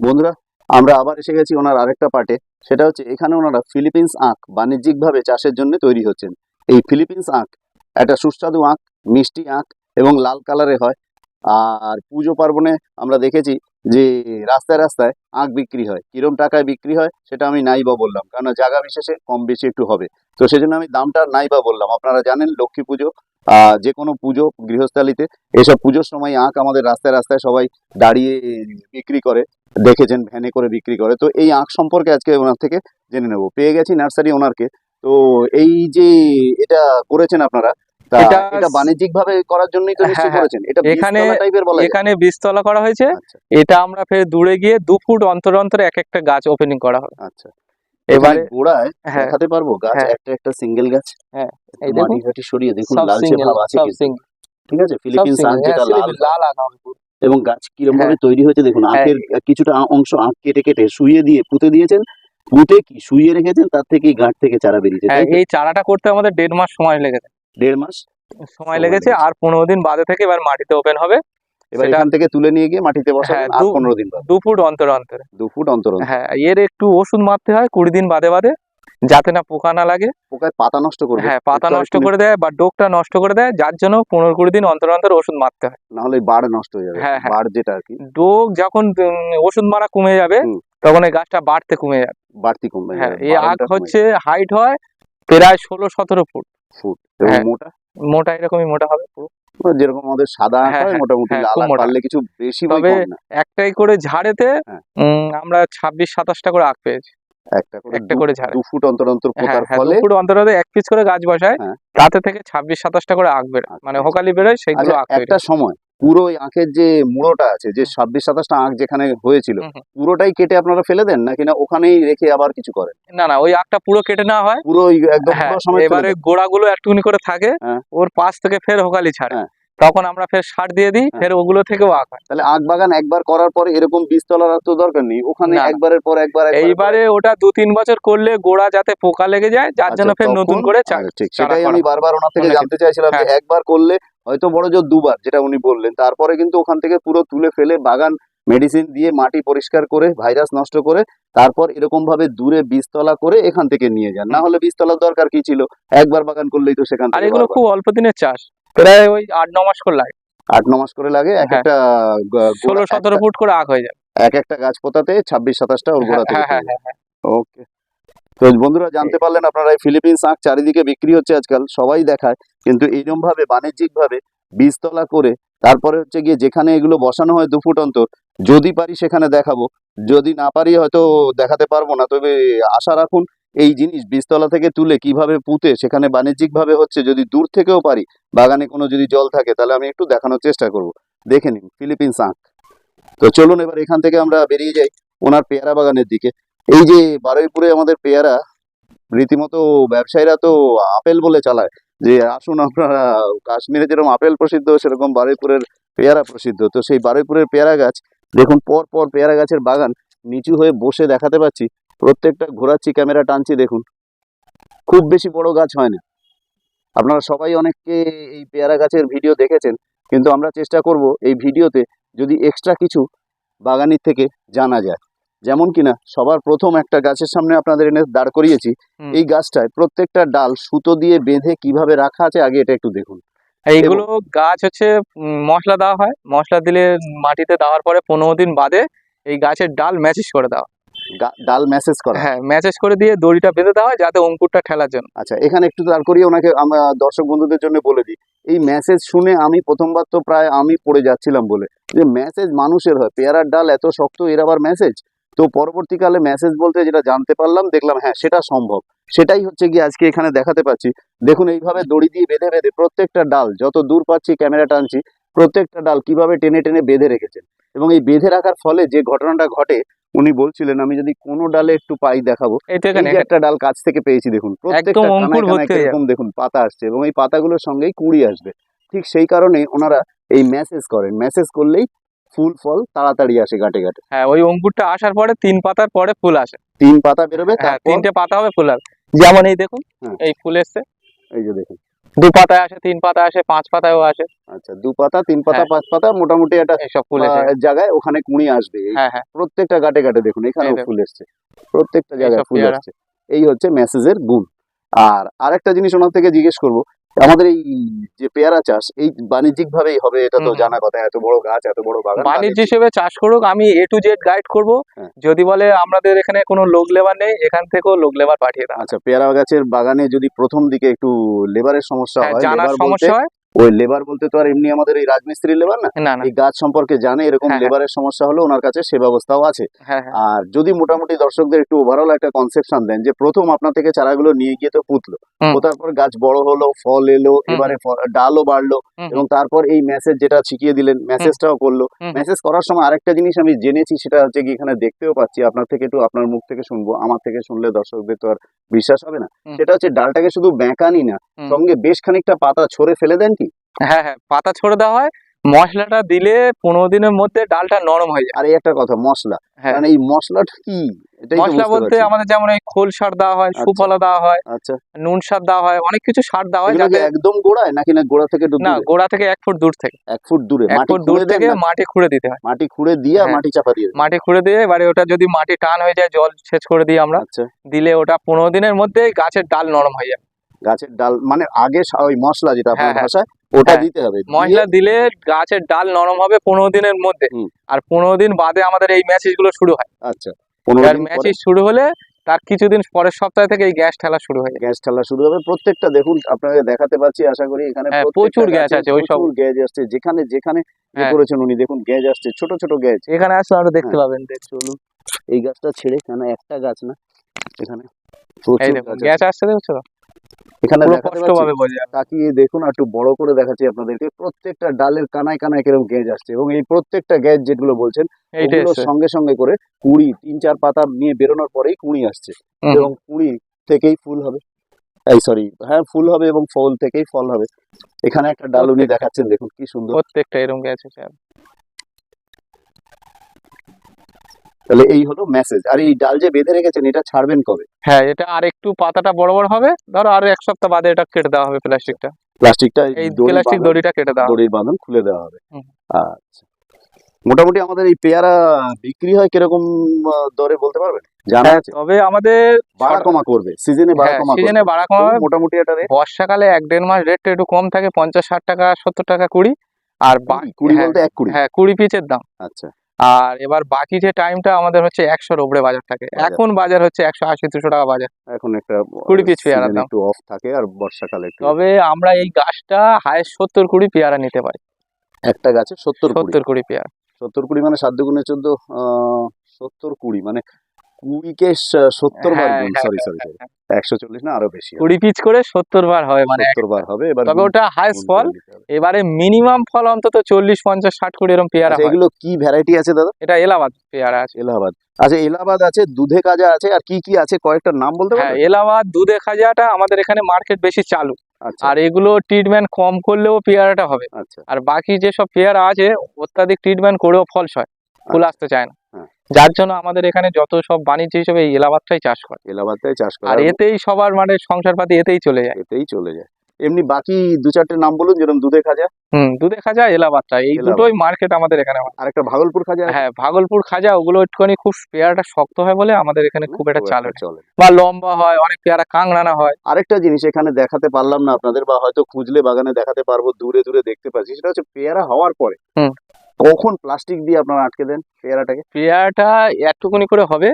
বন্ধুরা, আমরা আবার এসে গেছি ওনার আরেকটা পার্টে। সেটা হচ্ছে এখানে ওনারা ফিলিপিন্স আখ বাণিজ্যিকভাবে চাষের জন্য তৈরি হচ্ছেন। এই ফিলিপিন্স আখ একটা সুস্বাদু আখ, মিষ্টি আখ এবং লাল কালারে হয়। আর পুজো পার্বণে আমরা দেখেছি যে রাস্তায় রাস্তায় আখ বিক্রি হয়। কিরম টাকায় বিক্রি হয় সেটা আমি নাই বা বললাম কারণ জায়গা বিশেষে কম বেশি একটু হবে। তো সেজন্য আমি দামটা নাই বা বললাম। আপনারা জানেন লক্ষ্মী পুজো যে কোনো পুজো গৃহস্থালিতে এসব পুজোর সময় আখ আমাদের রাস্তায় রাস্তায় সবাই দাঁড়িয়ে বিক্রি করে দেখেছেন ভ্যানে করে বিক্রি করে। তো এই আখ সম্পর্কে আজকে ওনার থেকে জেনে নেব। পেয়ে গেছি নার্সারি ওনারকে। তো এই যে এটা করেছেন আপনারা এটা- বাণিজ্যিক ভাবে করার জন্যই তো নিশ্চয়ই হ্যাঁ, হ্যাঁ। করেছেন? এটা এখানে- টাইপের বলা এখানে বীজতলা করা হয়েছে। আচ্ছা। এটা আমরা ফের দূরে গিয়ে দু ফুট অন্তর অন্তর এক একটা গাছ ওপেনিং করা হবে। আচ্ছা। এবারে গোড়ায় হ্যাঁ দেখাতে পারব গাছ হ্যাঁ। একটা একটা সিঙ্গেল গাছ হ্যাঁ, এই দেখুন। মাটি সরিয়ে দেখুন লালচে ভাব আছে ঠিক আছে আখ single, যেটা হ্যাঁ, লাল লাল আগাম এবং গাছ কিরম ভাবে। তৈরি হয়েছে দেখুন। আখের কিছুটা অংশ আখ কেটে কেটে শুয়ে দিয়ে পুঁতে দিয়েছেন পুঁতে কি শুয়ে রেখেছেন তার থেকে গাছ থেকে চারা বেরিয়েছে? এই চারাটা করতে আমাদের দেড় মাস সময় লেগেছে দেড় মাস সময় লেগেছে। আর পনেরো দিন বাদে থেকে এবার মাটিতে ওপেন হবে এবার এখান থেকে তুলে নিয়ে গিয়ে মাটিতে বসাবেন হ্যাঁ, আর দু- পনেরো দিন বাদে। দু ফুট অন্তর অন্তরে। দু ফুট অন্তর। হ্যাঁ এর একটু ওষুধ মারতে হয় কুড়ি দিন বাদে বাদে যাতে না পোকা না লাগে। পোকায় পাতা নষ্ট করবে। হ্যাঁ পাতা নষ্ট করে দেয় বা ডোকটা নষ্ট করে দেয় যার জন্য পনেরো কুড়ি দিন অন্তর অন্তর ওষুধ মারতে হয়। না হলে বাড় নষ্ট হয়ে যাবে হ্যাঁ, হ্যাঁ। বাড় যেটা আর কি। ডোক যখন ওষুধ মারা কমে যাবে তখন এই গাছটা বাড়তে কমে যাবে। বাড়তি কমবে হ্যাঁ এই আখ বাড়নটা কমে হচ্ছে হাইট হয় প্রায় ষোলো সতেরো ফুট। ফুট হ্যাঁ। মোটা? মোটা এরকমই মোটা হবে পুরো। যেরকম আমাদের সাদা হ্যাঁ, হয় মোটামুটি হ্যাঁ। পারলে কিছু বেশি তবে একটাই করে ঝাড়েতে। আমরা ছাব্বিশ সাতাশটা করে আখ পেয়েছি একটা করে একটা করে ঝাড়ে। দু ফুট অন্তর অন্তর পোতার ফলে দু ফুট অন্তর অন্তর এক পিস করে গাছ বসায়। তাতে থেকে ছাব্বিশ সাতাশটা করে আঁক বেরোয় আচ্ছা, মানে আচ্ছা। হোকালি বেরোয় সেগুলো আচ্ছা একটা সময় পুরো ওই আখের যে মুড়োটা আছে যে ছাব্বিশ সাতাশটা আখ যেখানে হয়েছিল। পুরোটাই কেটে আপনারা ফেলে দেন নাকি না ওখানেই রেখে আবার কিছু করেন না না ওই আখটা পুরো কেটে নেওয়া হয় পুরো একদম হ্যাঁ এবারে গোড়াগুলো একটুখানি করে থাকে হ্যাঁ। ওর পাশ থেকে ফের হোকালি ছাড়ে হ্যাঁ। তখন আমরা ফের সার দিয়ে দিই। ফের ওগুলো থেকেও আখ হয় তাহলে আখ বাগান একবার করার পরে এরকম বীজতলা রাখার তো দরকার নেই ওখানে। একবারের পর একবার এইবারে ওটা দু তিন বছর করলে গোড়া যাতে পোকা লেগে যায় যার আচ্ছা, জন্য ফের নতুন করে ঠিক সেটাই আমি বারবার ওনার থেকে জানতে চাইছিলাম যে। একবার করলে হয়তো বড় জোর দুবার যেটা উনি বললেন। তারপরে কিন্তু ওখান থেকে পুরো তুলে ফেলে বাগান মেডিসিন দিয়ে মাটি পরিষ্কার করে ভাইরাস নষ্ট করে তারপর এরকম ভাবে দূরে বীজতলা করে এখান থেকে নিয়ে যান। না হলে বীজতলার দরকার কি ছিল? একবার বাগান করলেই তো সেখান থেকে এগুলো খুব অল্প দিনের চাষ। প্রায় ওই আট ন মাস করে লাগে। আট ন মাস করে লাগে এক হ্যাঁ। একটা ষোলো সতেরো ফুট করে আখ হয়ে যায়। এক একটা গাছ পোতাতে ছাব্বিশ সাতাশটা ওর গোড়া থেকে হ্যাঁ হ্যাঁ। ওকে। তো বন্ধুরা জানতে পারলেন আপনারা এই ফিলিপিন্স আখ চারিদিকে বিক্রি হচ্ছে আজকাল সবাই দেখায় কিন্তু এইরকম ভাবে বাণিজ্যিক ভাবে বীজতলা করে তারপরে হচ্ছে গিয়ে যেখানে এগুলো বসানো হয় দু ফুট অন্তর যদি পারি সেখানে দেখাবো যদি না পারি হয়তো দেখাতে পারব না। তবে আশা রাখুন এই জিনিস বীজতলা থেকে তুলে কীভাবে পুঁতে সেখানে বাণিজ্যিক ভাবে হচ্ছে যদি দূর থেকেও পারি বাগানে কোনো যদি জল থাকে তাহলে আমি একটু দেখানোর চেষ্টা করব। দেখে নিন ফিলিপিন্স আখ। তো চলুন এবার এখান থেকে আমরা বেরিয়ে যাই ওনার পেয়ারা বাগানের দিকে। এই যে বারুইপুরে আমাদের পেয়ারা, রীতিমতো ব্যবসায়ীরা তো আপেল বলে চালায়। যে আসুন আপনারা কাশ্মীরে যেরকম আপেল প্রসিদ্ধ, সেরকম বারুইপুরের পেয়ারা প্রসিদ্ধ। তো সেই বারুইপুরের পেয়ারা গাছ, দেখুন পর পর পেয়ারা গাছের বাগান নিচু হয়ে বসে দেখাতে পাচ্ছি। প্রত্যেকটা ঘোরাচ্ছি, ক্যামেরা টানছি, দেখুন। খুব বেশি বড় গাছ হয় না। আপনারা সবাই অনেককে এই পেয়ারা গাছের ভিডিও দেখেছেন, কিন্তু আমরা চেষ্টা করব এই ভিডিওতে যদি এক্সট্রা কিছু বাগানির থেকে জানা যায়। যেমন কিনা সবার প্রথম একটা গাছের সামনে আপনাদের এনে দাঁড় করিয়েছি এই গাছটায় প্রত্যেকটা ডাল সুতো দিয়ে বেঁধে কীভাবে রাখা আছে আগে এটা একটু দেখুন। এইগুলো গাছ হচ্ছে মশলা দেওয়া হয় মশলা দিলে মাটিতে দেওয়ার পরে পনেরো দিন বাদে এই গাছের ডাল ম্যাচেস করে দেওয়া ডাল মেসেজ করা? হ্যাঁ ম্যাচেস করে দিয়ে দড়িটা বেঁধে দেওয়া হয় যাতে অঙ্কুরটা ঠেলার জন্য। আচ্ছা এখানে একটু দাঁড় করিয়ে ওনাকে আমরা দর্শক বন্ধুদের জন্য বলে দিই। এই মেসেজ শুনে আমি প্রথমবার তো প্রায় আমি পড়ে যাচ্ছিলাম বলে। যে মেসেজ মানুষের হয় পেয়ারার ডাল এত শক্ত এর আবার মেসেজ তো পরবর্তীকালে মেসেজ বলতে যেটা জানতে পারলাম দেখলাম হ্যাঁ সেটা সম্ভব। সেটাই হচ্ছে গিয়ে আজকে এখানে দেখাতে পাচ্ছি। দেখুন এইভাবে দড়ি দিয়ে বেঁধে বেঁধে প্রত্যেকটা ডাল যত দূর পাচ্ছি ক্যামেরা টানছি প্রত্যেকটা ডাল কীভাবে টেনে টেনে বেঁধে রেখেছেন? এবং এই বেঁধে রাখার ফলে যে ঘটনাটা ঘটে উনি বলছিলেন আমি যদি কোনো ডালে একটু পাই দেখাবো। একটা ডাল কাছ থেকে পেয়েছি দেখুন প্রত্যেকটা দেখুন পাতা আসছে এবং এই পাতাগুলোর সঙ্গেই কুড়ি আসবে। ঠিক সেই কারণে ওনারা এই মেসেজ করেন। মেসেজ করলেই ফুল ফল তাড়াতাড়ি আসে গাঁটে গাঁটে হ্যাঁ ওই অঙ্কুরটা আসার পরে তিন পাতার পরে ফুল আসে। তিন পাতা বেরোবে হ্যাঁ তিনটে পাতা হবে ফুল আসবে যেমন এই দেখুন হ্যাঁ। এই ফুল এসছে। এই যে দেখুন। দু পাতায় আসে তিন পাতা আসে পাঁচ পাতায়ও আসে। আচ্ছা দু পাতা তিন পাতা হ্যাঁ। পাঁচ পাতা মোটামুটি একটা সব ফুল জায়গায় ওখানে কুড়ি আসবে। হ্যাঁ হ্যাঁ। প্রত্যেকটা গাটে গাটে দেখুন এখানেও দেখুন। ফুল এসছে। প্রত্যেকটা জায়গায় ফুল। এসছে এই হচ্ছে মেসেজের গুণ। আর আরেকটা জিনিস ওনার থেকে জিজ্ঞেস করব আমাদের এই যে পেয়ারা চাষ এই বাণিজ্যিক ভাবেই হবে এটা তো। জানা কথা এত বড় গাছ এত বড় বাগান বাণিজ্য হিসেবে চাষ করুক আমি এ টু জেড গাইড করব। হ্যাঁ। যদি বলে আমাদের এখানে কোনো লোক লেবার নেই এখান থেকেও লোক লেবার পাঠিয়ে দাও। আচ্ছা পেয়ারা গাছের বাগানে যদি প্রথম দিকে একটু লেবারের সমস্যা হয় জানার সমস্যা হয়। ওই লেবার বলতে তো আর এমনি আমাদের এই রাজমিস্ত্রির লেবার না? এই গাছ সম্পর্কে জানে এরকম হ্যাঁ, হ্যাঁ। লেবারের সমস্যা হলে ওনার কাছে সে ব্যবস্থাও আছে। হ্যাঁ হ্যাঁ। আর যদি মোটামুটি দর্শকদের একটু ওভারঅল একটা কনসেপশন দেন যে প্রথম আপনার থেকে চারাগুলো নিয়ে গিয়ে তো পুতলো পোতার পর গাছ বড় হলো ফল এলো এবারে ডালও বাড়লো এবং তারপর এই মেসেজ যেটা শিখিয়ে দিলেন মেসেজটাও করল। মেসেজ করার সময় আরেকটা জিনিস আমি জেনেছি সেটা হচ্ছে কি এখানে দেখতেও পাচ্ছি আপনার থেকে একটু আপনার মুখ থেকে শুনব আমার থেকে শুনলে দর্শকদের তো আর বিশ্বাস হবে না। সেটা হচ্ছে ডালটাকে শুধু বেঁকানি না সঙ্গে বেশ খানিকটা পাতা ছড়ে ফেলে দেন কি? হ্যাঁ হ্যাঁ পাতা ছড়ে দেওয়া হয় মশলাটা দিলে পনেরো দিনের মধ্যে ডালটা নরম হয়ে যায়। আর এই একটা কথা মশলা। হ্যাঁ। এই মশলাটা কি? মশলা বলতে আমাদের যেমন এই খোল সার দেওয়া হয় আচ্ছা। সুফলা দেওয়া হয় আচ্ছা। নুন সার দেওয়া হয় অনেক কিছু সার দেওয়া হয় যাতে একদম গোড়ায় নাকি না গোড়া থেকে না গোড়া থেকে এক ফুট দূর থেকে। এক ফুট দূরে এক ফুট দূর থেকে মাটি খুঁড়ে দিতে হয়। মাটি খুঁড়ে দিয়ে হ্যাঁ। মাটি চাপা দিয়ে মাটি খুঁড়ে দিয়ে এবারে ওটা যদি মাটি টান হয়ে যায় জল সেচ করে দিই আমরা আচ্ছা। দিলে ওটা পনেরো দিনের মধ্যে গাছের ডাল নরম হয়ে যায়। গাছের ডাল মানে আগে ওই মশলা যেটা আপনার হ্যাঁ, হ্যাঁ। ভাষায় ওটা হ্যাঁ। দিতে হবে। মশলা দিলে গাছের ডাল নরম হবে পনেরো দিনের মধ্যে। আর পনেরো দিন বাদে আমাদের এই ম্যাসেজগুলো শুরু হয়। আচ্ছা আর ম্যাসেজ শুরু হলে তার কিছুদিন পরের সপ্তাহ থেকে এই গ্যাস ঠেলা শুরু হয়ে গ্যাস ঠালা শুরু হবে। প্রত্যেকটা দেখুন আপনাকে দেখাতে পারছি আশা করি এখানে হ্যাঁ, প্রচুর গ্যাস আছে, ওই সব- গ্যাস আসছে। যেখানে যেখানে হ্যাঁ। করেছেন উনি দেখুন গ্যাস আসছে ছোট ছোট গ্যাস। এখানে আসলে আরও দেখতে। পাবেন। চলুন এই গাছটা ছেড়ে কেন একটা গাছ না এখানে গ্যাস। আসছে দেখছ? এখানে পুরো দেখাতে স্পষ্ট পাচ্ছি ভাবে বোঝা যাবে তাকিয়ে দেখুন আর একটু বড় করে দেখাচ্ছি আপনাদেরকে। প্রত্যেকটা ডালের কানায় কানায় কীরকম গ্যাজ আসছে এবং এই প্রত্যেকটা গ্যাজ যেগুলো বলছেন সঙ্গে সঙ্গে করে কুড়ি তিন চার পাতা নিয়ে বেরোনোর পরেই কুড়ি আসছে। হুম, এবং কুড়ি থেকেই ফুল হবে। এই সরি হ্যাঁ ফুল হবে এবং ফল থেকেই ফল হবে। এখানে একটা ডাল উনি দেখাচ্ছেন দেখুন কি সুন্দর। প্রত্যেকটা এরকম আছে। তাহলে এই হলো মেসেজ আর এই ডাল যে বেঁধে রেখেছেন এটা ছাড়বেন কবে? হ্যাঁ এটা আর একটু পাতাটা বড় বড় হবে। ধরো আর এক সপ্তাহ বাদে এটা কেটে দেওয়া হবে প্লাস্টিকটা। প্লাস্টিকটা এই প্লাস্টিক দড়িটা কেটে দেওয়া। দড়ির বাঁধন খুলে দেওয়া হবে। আচ্ছা। মোটামুটি আমাদের এই পেয়ারা বিক্রি হয় কীরকম দরে বলতে পারবেন? জানা হ্যাঁ আছে? তবে আমাদের বাড়া কমা করবে। সিজনে বাড়া হ্যাঁ কমা সিজনে বাড়া কমা মোটামুটি রেট বর্ষাকালে এক দেড় মাস রেটটা একটু কম থাকে পঞ্চাশ ষাট টাকা সত্তর টাকা কুড়ি। আর কুড়ি হ্যাঁ, বলতে এক কুড়ি? হ্যাঁ কুড়ি পিচের দাম। আচ্ছা। আর এবার বাকি যে টাইমটা আমাদের হচ্ছে একশোর উপরে বাজার থাকে। এখন বাজার হচ্ছে একশো আশি দুশো টাকা বাজার। এখন একটা কুড়ি পিস পেয়ারা দাম। একটু অফ থাকে আর বর্ষাকালে তবে আমরা এই গাছটা হায়েস্ট সত্তর কুড়ি পেয়ারা নিতে পারি। একটা গাছে সত্তর সত্তর কুড়ি পেয়ারা। সত্তর কুড়ি মানে সাত দুগুণে চোদ্দ সত্তর কুড়ি মানে কুড়িকে সত্তর বার হ্যাঁ, গুণ হ্যাঁ, সরি সরি সরি একশো চল্লিশ না আরও বেশি কুড়ি পিচ করে সত্তর বার হয় মানে সত্তর বার হবে এবার তবে ওটা হায়েস্ট ফল। এবারে মিনিমাম ফল অন্তত চল্লিশ পঞ্চাশ ষাট কুড়ি এরকম পেয়ারা আচ্ছা, এগুলো কি ভ্যারাইটি আছে দাদা? এটা এলাহাবাদ পেয়ারা আছে। এলাহাবাদ। আচ্ছা এলাহাবাদ আছে দুধে কাজা আছে আর কি কি আছে? কয়েকটা নাম বলতে হ্যাঁ এলাহাবাদ দুধে খাজাটা আমাদের এখানে মার্কেট বেশি চালু। আচ্ছা। আর এগুলো ট্রিটমেন্ট কম করলেও পেয়ারাটা হবে। আচ্ছা। আর বাকি যেসব পেয়ারা আছে অত্যাধিক ট্রিটমেন্ট করেও ফল হয়। ফুল আসতে চায় না। হ্যাঁ। যার জন্য আমাদের এখানে যত সব বাণিজ্য হিসেবে এই এলাহাবাদটাই চাষ করে। এলাহাবাদটাই চাষ করে। আর এতেই সবার মানে সংসারপাতি এতেই চলে যায়। এতেই চলে যায়। এমনি বাকি দু চারটে নাম বলুন যেরকম দুধে খাজা। হুম দুধে খাজা এলাহাবাদটা। এই দুটোই মার্কেট আমাদের এখানে। আর একটা ভাগলপুর খাজা হ্যাঁ ভাগলপুর খাজা ওগুলো একটুখানি খুব পেয়ারাটা শক্ত হয় বলে আমাদের এখানে খুব একটা চালু চলে বা লম্বা হয় অনেক পেয়ারা কাংড়ানা হয়। আরেকটা জিনিস এখানে দেখাতে পারলাম না আপনাদের বা হয়তো খুঁজলে বাগানে দেখাতে পারব দূরে দূরে দেখতে পাচ্ছি সেটা হচ্ছে পেয়ারা হওয়ার পরে। কখন প্লাস্টিক দিয়ে আপনারা আটকে দেন পেয়ারাটাকে? পেয়ারাটা একটুকুনি করে হবে।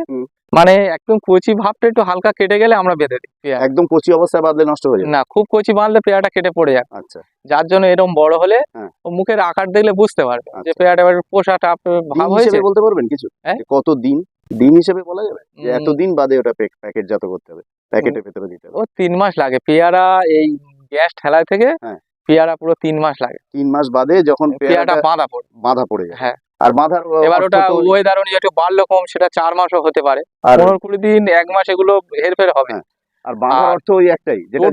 মানে একদম কচি ভাবটা একটু হালকা কেটে গেলে আমরা বেঁধে দিই একদম কচি অবস্থায় বাঁধলে নষ্ট হয়ে যাবে? না খুব কচি বাঁধলে পেয়ারাটা কেটে পড়ে যায়। আচ্ছা। যার জন্য এরকম বড় হলে হ্যাঁ। মুখের আকার দেখলে বুঝতে পারবে যে আচ্ছা। পেয়ারাটা এবার পোষা টাপ ভাব হয়েছে? বলতে পারবেন কিছু? হ্যাঁ? কত দিন দিন হিসেবে বলা যাবে? যে উম, এত দিন বাদে ওটা প্যাকেট জাত করতে হবে। প্যাকেটের ভেতরে দিতে হবে। ও তিন মাস লাগে। পেয়ারা এই গ্যাস ঠেলায় থেকে হ্যাঁ। পেয়ারা পুরো তিন মাস লাগে। তিন মাস বাদে যখন পেয়ারাটা পেয়ারাটা বাঁধা পড়ে। বাঁধা পড়ে যায়। হ্যাঁ। আর বাঁধার এবার ওটা ওয়েদার অনুযায়ী একটু বাড়লো কম সেটা চার মাসও হতে পারে। পনেরো কুড়ি দিন এক মাস এগুলো হেরফের হবে। হ্যাঁ, আর বাঁধার অর্থ ওই একটাই যেটা।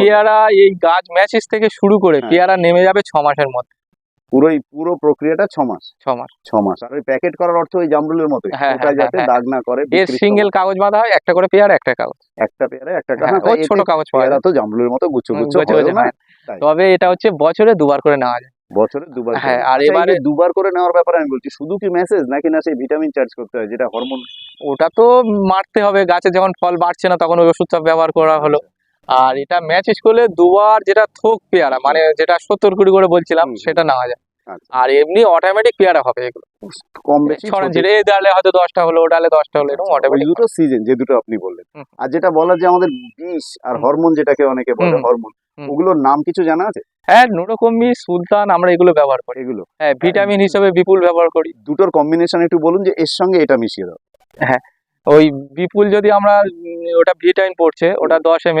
পেয়ারা এই গাছ ম্যাচিস থেকে শুরু করে হ্যাঁ। পেয়ারা নেমে যাবে ছ মাসের মধ্যে। পুরোই পুরো প্রক্রিয়াটা ছ মাস। ছ মাস। ছ মাস। আর ওই প্যাকেট করার অর্থ ওই জামরুলের মতো হ্যাঁ, ওটা হ্যাঁ, যাতে হ্যাঁ, দাগ না করে এর সিঙ্গেল কাগজ বাঁধা হয় একটা করে পেয়ার একটা কাগজ। একটা পেয়ারা একটা কাগজ। ওই ছোট কাগজ পেয়ারা তো জামরুলের মতো গুচ্ছ গুচ্ছ হয়। না তবে এটা হচ্ছে বছরে দুবার করে নেওয়া যায়। বছরে দুবার হ্যাঁ, আর আচ্ছা, এবারে- দুবার করে নেওয়ার ব্যাপারে আমি বলছি শুধু কি মেসেজ নাকি না সেই ভিটামিন চার্জ করতে হয় যেটা হরমোন ওটা তো মারতে হবে গাছে যখন ফল বাড়ছে না তখন ওই ওষুধটা ব্যবহার করা হলো। আর এটা ম্যাচেস করলে দুবার যেটা থোক পেয়ারা মানে যেটা সত্তর কুড়ি করে বলছিলাম। সেটা নেওয়া যায়। আচ্ছা। আর এমনি অটোমেটিক পেয়ারা হবে এগুলো। কম বেশি এই ডালে হয়তো দশটা হলো ও ডালে দশটা হলো এরকম অটোমেটিক দুটো সিজন যে দুটো আপনি বললেন। আর যেটা বলার যে আমাদের বিষ আর হরমোন যেটাকে অনেকে বলে হরমোন ওগুলোর নাম কিছু জানা আছে? হ্যাঁ নুরকম্বি সুলতান আমরা এগুলো ব্যবহার করি। এগুলো। হ্যাঁ ভিটামিন হিসেবে বিপুল ব্যবহার করি। দুটোর কম্বিনেশন একটু বলুন যে এর সঙ্গে এটা মিশিয়ে দাও। ওই বিপুল যদি আমরা ওটা ভিটাইন পড়ছে ওটা দশ এম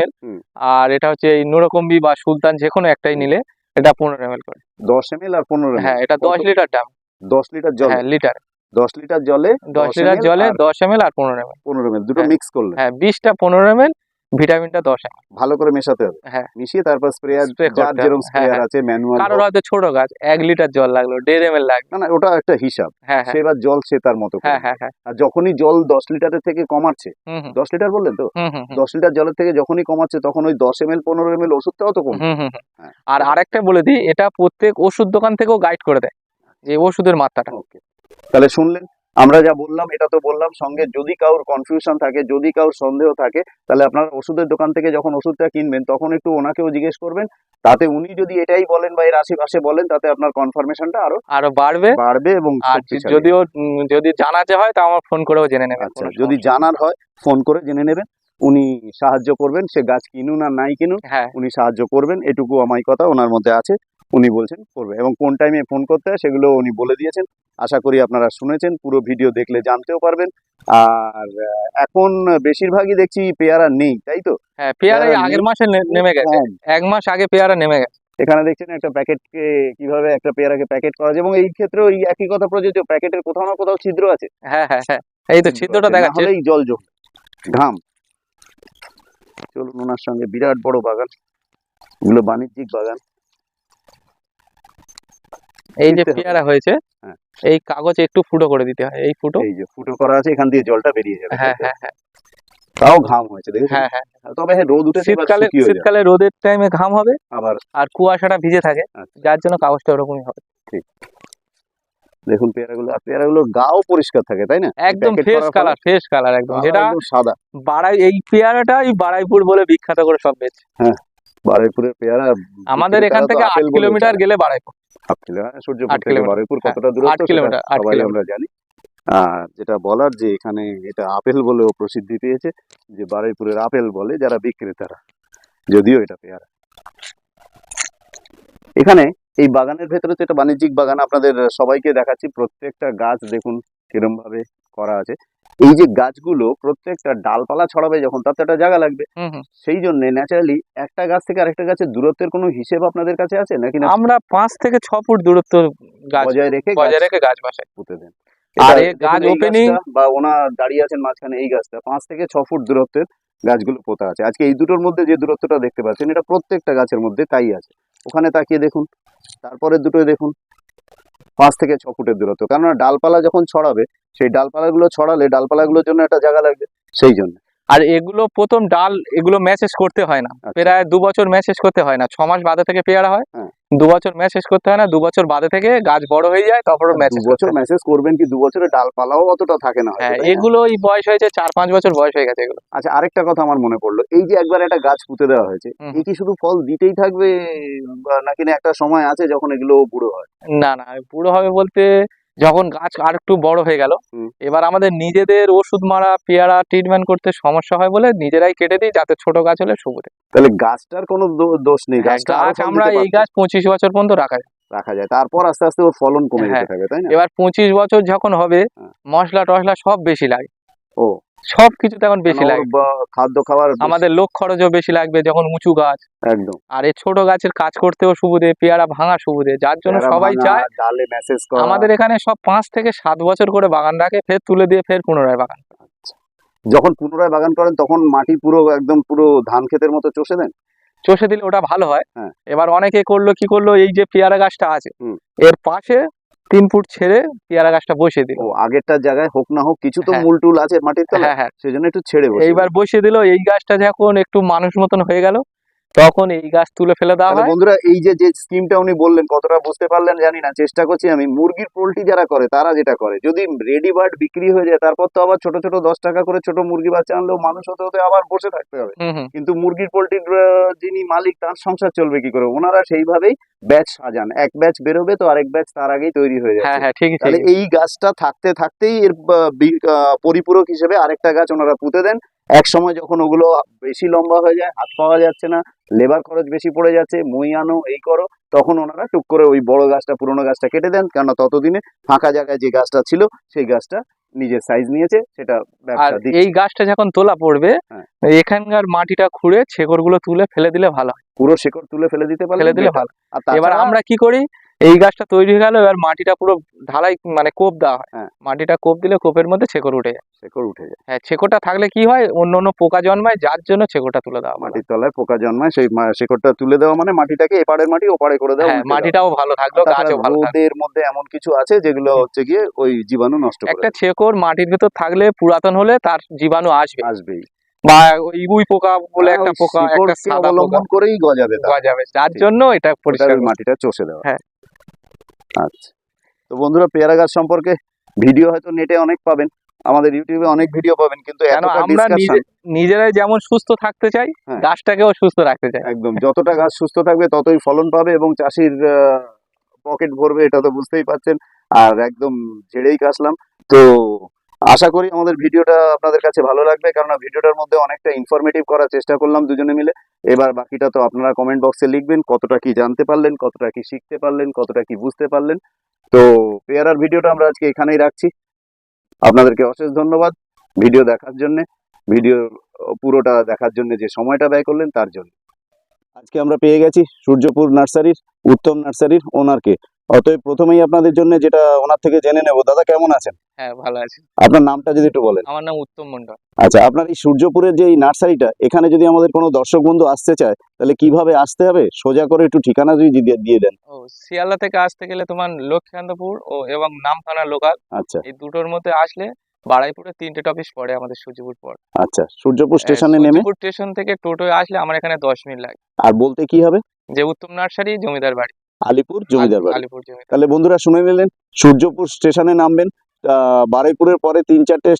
আর এটা হচ্ছে এই নুরকম্বি বা সুলতান যে কোনো একটাই নিলে এটা পনেরো এম করে। দশ এম আর পনেরো হ্যাঁ এটা দশ লিটার দাম দশ লিটার জল? হ্যাঁ লিটার। দশ লিটার জলে দশ লিটার জলে দশ এম আর পনেরো এম পনেরো এম দুটো হ্যাঁ। মিক্স করলে হ্যাঁ বিশটা পনেরো এম ভিটামিনটা দশ ভালো করে মেশাতে হবে। হ্যাঁ। মিশিয়ে তারপর স্প্রেয়ার যার যেরকম হ্যাঁ, স্প্রেয়ার আছে ম্যানুয়াল কারোর হয়তো ছোট গাছ এক লিটার জল লাগল দেড় এম লাগবে না না ওটা একটা হিসাব। হ্যাঁ হ্যাঁ। এবার জল সে তার মতো হ্যাঁ হ্যাঁ হ্যাঁ। আর যখনই জল দশ লিটারের থেকে কমাচ্ছে হুম হুম। দশ লিটার বললেন তো? হুম হুম হুম। দশ লিটার জলের থেকে যখনই কমাচ্ছে তখন ওই দশ এম এল পনেরো এম এল ওষুধটাও তো কম। হ্যাঁ। আর আরেকটা বলে দিই এটা প্রত্যেক ওষুধ দোকান থেকেও গাইড করে দেয় যে ওষুধের মাত্রাটা। ওকে তাহলে শুনলেন আমরা যা বললাম এটা তো বললাম সঙ্গে যদি কারোর কনফিউশন থাকে যদি কারোর সন্দেহ থাকে তাহলে আপনার ওষুধের দোকান থেকে যখন ওষুধটা কিনবেন তখন একটু ওনাকেও জিজ্ঞেস করবেন। তাতে উনি যদি এটাই বলেন বা এর আশেপাশে বলেন তাতে আপনার কনফার্মেশনটা আরও আরও বাড়বে। বাড়বে এবং যদিও যদি জানাতে হয় তা আমার ফোন করেও জেনে নেবেন আচ্ছা যদি জানার হয় ফোন করে জেনে নেবেন। উনি সাহায্য করবেন সে গাছ কিনুন আর নাই কিনুন হ্যাঁ। উনি সাহায্য করবেন এটুকু আমার কথা ওনার মধ্যে আছে। উনি বলছেন করবে এবং কোন টাইমে ফোন করতে হয় সেগুলো উনি বলে দিয়েছেন। আশা করি আপনারা শুনেছেন পুরো ভিডিও দেখলে জানতেও পারবেন। আর এখন বেশিরভাগই দেখছি পেয়ারা নেই তাই তো? হ্যাঁ পেয়ারা আগের মাসে নেমে গেছে। এক মাস আগে পেয়ারা নেমে গেছে। এখানে দেখছেন একটা প্যাকেটকে কীভাবে একটা পেয়ারাকে প্যাকেট করা যায় এবং এই ক্ষেত্রে ওই একই কথা প্রযোজ্য প্যাকেটের কোথাও না কোথাও ছিদ্র আছে। হ্যাঁ হ্যাঁ হ্যাঁ। এই তো ছিদ্রটা দেখাচ্ছে। হলেই জল জম ঘাম। চলুন ওনার সঙ্গে বিরাট বড় বাগান। এগুলো বাণিজ্যিক বাগান। এই যে পেয়ারা হয়েছে হ্যাঁ। এই কাগজ একটু ফুটো করে দিতে হয় এই ফুটো। এই যে ফুটো করা আছে এখান দিয়ে জলটা বেরিয়ে যাবে হ্যাঁ হ্যাঁ হ্যাঁ। তাও ঘাম হয়েছে হ্যাঁ হ্যাঁ। তবে হ্যাঁ রোদ শীতকালে শীতকালে রোদের টাইমে ঘাম হবে আবার আর কুয়াশাটা ভিজে থাকে আচ্ছা। যার জন্য কাগজটা ওরকমই হবে। দেখুন পেয়ারাগুলো আর পেয়ারাগুলোর গাও পরিষ্কার থাকে তাই না? একদম ফ্রেশ কালার ফ্রেশ কালার একদম। যেটা সাদা। বাড়াই এই পেয়ারাটা এই বাড়াইপুর বলে বিখ্যাত করে সব বেচ। বারুইপুরের পেয়ারা আমাদের এখান থেকে আট কিলোমিটার গেলে বাড়াইপুর আট কিলোমিটার সূর্যপুর থেকে বারুইপুর হ্যাঁ, কতটা দূরত্ব কিলোমিটার, সবাই। আমরা জানি। আর যেটা বলার যে এখানে এটা আপেল বলেও প্রসিদ্ধি পেয়েছে যে বারুইপুরের আপেল বলে যারা বিক্রেতারা যদিও এটা পেয়ারা। এখানে এই বাগানের ভেতরে তো এটা বাণিজ্যিক বাগান আপনাদের সবাইকে দেখাচ্ছি প্রত্যেকটা গাছ দেখুন কিরম ভাবে করা আছে। এই যে গাছগুলো প্রত্যেকটা ডালপালা ছড়াবে যখন তাতে একটা জায়গা লাগবে। সেই জন্য ন্যাচারালি একটা গাছ থেকে আরেকটা গাছের দূরত্বের কোনো হিসেব আপনাদের কাছে আছে? নাকি না? আমরা পাঁচ থেকে ছ ফুট দূরত্ব বজায় রেখে বজায় রেখে গাছ বসাই। পুঁতে দেন। আর গাছ গাছটা বা ওনার দাঁড়িয়ে আছেন মাঝখানে এই গাছটা পাঁচ থেকে ছ ফুট দূরত্বের গাছগুলো পোতা আছে। আজকে এই দুটোর মধ্যে যে দূরত্বটা দেখতে পাচ্ছেন এটা প্রত্যেকটা গাছের মধ্যে তাই আছে। ওখানে তাকিয়ে দেখুন তারপরে দুটোই দেখুন। পাঁচ থেকে ছ ফুটের দূরত্ব। কেননা ডালপালা যখন ছড়াবে সেই ডালপালাগুলো ছড়ালে ডালপালাগুলোর জন্য একটা জায়গা লাগবে সেই জন্য। আর এগুলো প্রথম ডাল এগুলো ম্যাসেজ করতে হয় না। আচ্ছা। প্রায় দু বছর ম্যাসেজ করতে হয় না। ছ মাস বাদে থেকে পেয়ারা হয়। হ্যাঁ। দু বছর শেষ করতে হয় না দু বছর বাদে থেকে গাছ বড় হয়ে যায় তারপর মেসেজ ম্যাসেজ বছর মেসেজ করবেন কি? দু বছরে ডালপালাও অতটা থাকে না হ্যাঁ এগুলো এই বয়স হয়েছে চার পাঁচ বছর বয়স হয়ে গেছে এগুলো। আচ্ছা আরেকটা কথা আমার মনে পড়ল। এই যে একবার একটা গাছ পুঁতে দেওয়া হয়েছে এই কি শুধু ফল দিতেই থাকবে নাকি না একটা সময় আছে যখন এগুলো বুড়ো হয়? না না পুরো হবে বলতে যখন গাছ আর একটু বড় হয়ে গেল এবার আমাদের নিজেদের ওষুধ মারা পেয়ারা ট্রিটমেন্ট করতে সমস্যা হয় বলে নিজেরাই কেটে দিই যাতে ছোট গাছ হলে সবুজে তাহলে গাছটার কোনো দোষ নেই গাছটা গাছ আমরা এই গাছ পঁচিশ বছর পর্যন্ত রাখা যায় রাখা যায় তারপর আস্তে আস্তে ওর ফলন কমে যেতে হ্যাঁ। থাকবে তাই না এবার পঁচিশ বছর যখন হবে হ্যাঁ। মশলা টশলা সব বেশি লাগে ও সব কিছুতে এখন বেশি কেন ওর লাগে খাদ্য খাবার আমাদের লোক খরচও বেশি লাগবে যখন উঁচু গাছ। একদম। আর এই ছোট গাছের কাজ করতেও সুবিধে পেয়ারা ভাঙা সুবিধে যার জন্য সবাই চায় মেসেজ আমাদের এখানে সব পাঁচ থেকে সাত বছর করে বাগান রাখে ফের তুলে দিয়ে ফের পুনরায় বাগান যখন পুনরায় বাগান করেন তখন মাটি পুরো একদম পুরো ধান ক্ষেতের মতো চষে দেন? চষে দিলে ওটা ভালো হয়। হ্যাঁ। এবার অনেকে করল কি করল এই যে পেয়ারা গাছটা আছে এর পাশে তিন ফুট ছেড়ে পেয়ারা গাছটা বসিয়ে দিল। ও আগেরটার জায়গায় হোক না হোক কিছু তো হ্যাঁ। মূল টুল আছে মাটির তলায় হ্যাঁ হ্যাঁ। সেজন্য একটু ছেড়ে এইবার বসিয়ে দিল। এই গাছটা যখন একটু মানুষ মতন হয়ে গেল তখন এই গাছ তুলে ফেলে দেওয়া তাহলে হয়। বন্ধুরা এই যে যে স্কিমটা উনি বললেন কতটা বুঝতে পারলেন জানি না চেষ্টা করছি আমি। মুরগির পোলট্রি যারা করে তারা যেটা করে যদি রেডি বার্ড বিক্রি হয়ে যায় তারপর তো আবার ছোট ছোট দশ টাকা করে ছোট মুরগি বাচ্চা আনলেও মানুষ হতে হতে আবার বসে থাকতে হবে। কিন্তু মুরগির পোলট্রির যিনি মালিক তার সংসার চলবে কি করে? ওনারা সেইভাবেই ব্যাচ সাজান। এক ব্যাচ বেরোবে তো আরেক ব্যাচ তার আগেই তৈরি হয়ে হ্যাঁ যাচ্ছে। হ্যাঁ ঠিকই তাহলে এই গাছটা থাকতে থাকতেই এর পরিপূরক হিসেবে আরেকটা গাছ ওনারা পুঁতে দেন। এক সময় যখন ওগুলো বেশি লম্বা হয়ে যায় হাত পাওয়া যাচ্ছে না লেবার খরচ বেশি পড়ে যাচ্ছে মই আনো এই করো তখন ওনারা টুক করে ওই বড় গাছটা পুরোনো গাছটা কেটে দেন। কেননা ততদিনে ফাঁকা জায়গায় যে গাছটা ছিল সেই গাছটা নিজের সাইজ নিয়েছে সেটা আর এই গাছটা যখন তোলা পড়বে হ্যাঁ। এখানকার মাটিটা খুঁড়ে শেকড়গুলো তুলে ফেলে দিলে ভালো পুরো শেকড় তুলে ফেলে দিতে পারলে ফেলে দিলে ভালো এবার আমরা কি করি এই গাছটা তৈরি হয়ে গেল এবার মাটিটা পুরো ঢালাই মানে কোপ দেওয়া হয়। হ্যাঁ। মাটিটা কোপ দিলে কোপের মধ্যে ছেকড় উঠে যায়। শেকড় উঠে যায়। হ্যাঁ ছেকড়টা থাকলে কি হয় অন্য অন্য পোকা জন্মায় যার জন্য ছেকড়টা তুলে দেওয়া মাটির তলায় পোকা জন্মায় সেই শেকড়টা তুলে দেওয়া মানে মাটিটাকে এপারের মাটি ওপারে করে দেওয়া হ্যাঁ মাটিটাও ভালো থাকল গাছও ভালো রোদের মধ্যে এমন কিছু আছে যেগুলো হচ্ছে গিয়ে ওই জীবাণু নষ্ট করে একটা ছেকড় মাটির ভেতর থাকলে পুরাতন হলে তার জীবাণু আসবে। আসবেই। বা ওই উই পোকা বলে হ্যাঁ, একটা পোকা একটা সাদা অবলম্বন করেই গজাবে। গজাবে যার জন্য এটা পরিষ্কার মাটিটা চষে দেওয়া। হ্যাঁ। আচ্ছা। তো বন্ধুরা পেয়ারা গাছ সম্পর্কে ভিডিও হয়তো নেটে অনেক পাবেন আমাদের ইউটিউবে অনেক ভিডিও পাবেন কিন্তু কেন আমরা নিজেরাই যেমন সুস্থ থাকতে চাই হ্যাঁ। গাছটাকেও সুস্থ রাখতে চাই। একদম যতটা গাছ সুস্থ থাকবে ততই ফলন পাবে এবং চাষির পকেট ভরবে এটা তো বুঝতেই পারছেন। আর একদম ঝেড়েই কাশলাম তো আশা করি আমাদের ভিডিওটা আপনাদের কাছে ভালো লাগবে কারণ ভিডিওটার মধ্যে অনেকটা ইনফরমেটিভ করার চেষ্টা করলাম দুজনে মিলে। এবার বাকিটা তো আপনারা কমেন্ট বক্সে লিখবেন, কতটা কি জানতে পারলেন, কতটা কি শিখতে পারলেন, কতটা কি বুঝতে পারলেন। তো পেয়ারার ভিডিওটা আমরা আজকে এখানেই রাখছি। আপনাদেরকে অশেষ ধন্যবাদ ভিডিও দেখার জন্য, ভিডিও পুরোটা দেখার জন্য যে সময়টা ব্যয় করলেন তার জন্য। আজকে আমরা পেয়ে গেছি সূর্যপুর নার্সারির, উত্তম নার্সারির ওনারকে অতএব প্রথমেই আপনাদের জন্য যেটা ওনার থেকে জেনে নেব। দাদা কেমন আছেন? হ্যাঁ ভালো আছে। আপনার নামটা যদি একটু বলেন। আমার নাম উত্তম মন্ডল আচ্ছা আপনার এই সূর্যপুরের যে এই নার্সারিটা এখানে যদি আমাদের কোনো দর্শক বন্ধু আসতে চায় তাহলে কীভাবে আসতে হবে? সোজা করে একটু ঠিকানা যদি দিয়ে- দেন। ও শিয়ালদা থেকে আসতে গেলে তোমার লক্ষ্মীকান্তপুর ও এবং নামখানা লোকাল। আচ্ছা। এই দুটোর মধ্যে আসলে বাড়াইপুরে তিনটে টপিস পড়ে আমাদের সূর্যপুর পর। আচ্ছা সূর্যপুর স্টেশনে নেমে? সূর্যপুর স্টেশন থেকে টোটোয় আসলে আমার এখানে দশ মিনিট লাগে। আর বলতে কি হবে? যে উত্তম নার্সারি জমিদার বাড়ি। আলিপুর জমিদার বাড়ি। আলিপুর জমিদার তাহলে বন্ধুরা শুনে নিলেন সূর্যপুর স্টেশনে নামবেন বারুইপুরের পরে তিন চারটে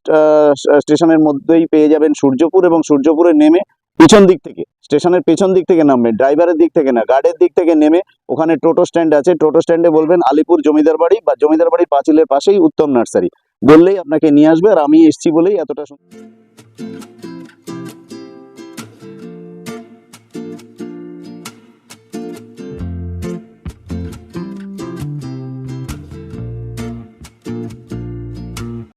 স্টেশনের মধ্যেই পেয়ে যাবেন সূর্যপুর এবং সূর্যপুরে নেমে পিছন দিক থেকে স্টেশনের পেছন দিক থেকে নামবেন ড্রাইভারের দিক থেকে না গার্ডের দিক থেকে নেমে ওখানে টোটো স্ট্যান্ড আছে টোটো স্ট্যান্ডে বলবেন আলিপুর জমিদার বাড়ি বা জমিদার বাড়ির পাঁচিলের পাশেই উত্তম নার্সারি। বললেই আপনাকে নিয়ে আসবে আর আমি এসছি বলেই এতটা